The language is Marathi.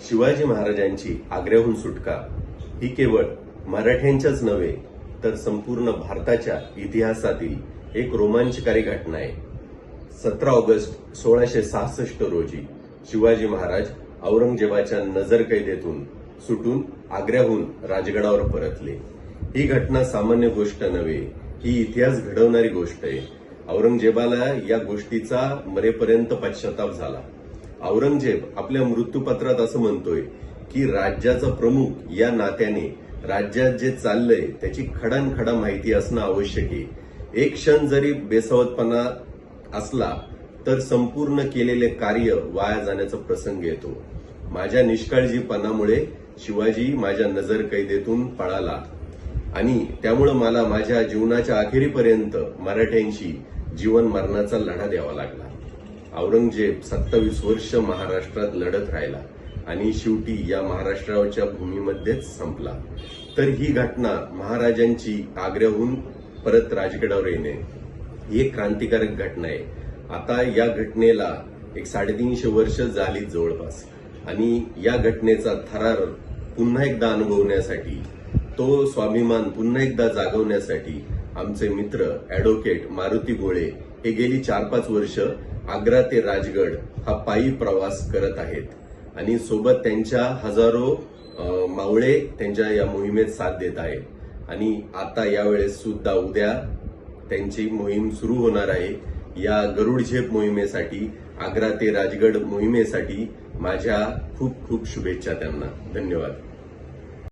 शिवाजी महाराजांची आग्र्याहून सुटका. ही केवळ मराठ्यांच्याच नव्हे तर संपूर्ण भारताच्या इतिहासातील एक रोमांचकारी घटना आहे. सतरा ऑगस्ट सोळाशे सहासष्ट रोजी शिवाजी महाराज औरंगजेबाच्या नजरकैदेतून सुटून आग्र्याहून राजगडावर परतले. ही घटना सामान्य गोष्ट नव्हे ही इतिहास घडवणारी गोष्ट आहे. औरंगजेबाला या गोष्टीचा मरेपर्यंत पश्चाताप झाला. औरंगजेब आपल्या मृत्यूपत्रात असं म्हणतोय की राज्याचा प्रमुख या नात्याने राज्यात जे चाललंय त्याची खडानखडा माहिती असणं आवश्यक आहे. एक क्षण जरी बेसावतपणा असला तर संपूर्ण केलेले कार्य वाया जाण्याचा प्रसंग येतो. माझ्या निष्काळजीपणामुळे शिवाजी माझ्या नजर कैदेतून पळाला. आणि त्यामुळं मला माझ्या जीवनाच्या अखेरीपर्यंत मराठ्यांशी जीवन मरणाचा लढा द्यावा लागला. औरंगजेब सत्तावीस वर्ष महाराष्ट्रात लढत राहिला आणि शेवटी या महाराष्ट्राच्या भूमीमध्येच संपला. तर ही घटना महाराजांची आग्र्याहून परत राजगडावर येणे ही एक क्रांतिकारक घटना आहे. आता या घटनेला एक साडेतीनशे वर्ष झाली जवळपास आणि या घटनेचा थरार पुन्हा एकदा अनुभवण्यासाठी तो स्वाभिमान पुन्हा एकदा जागवण्यासाठी आमचे मित्र ऍडव्होकेट मारुती गोळे हे गेली चार पाच वर्ष आग्रा ते राजगड हा पायी प्रवास करत आहेत. आणि सोबत त्यांच्या हजारो मावळे त्यांच्या या मोहिमेत साथ देत आहेत. आणि आता यावेळेस सुद्धा उद्या त्यांची मोहीम सुरू होणार आहे. या गरुड झेप मोहिमेसाठी आग्रा ते राजगड मोहिमेसाठी माझ्या खूप खूप शुभेच्छा त्यांना. धन्यवाद.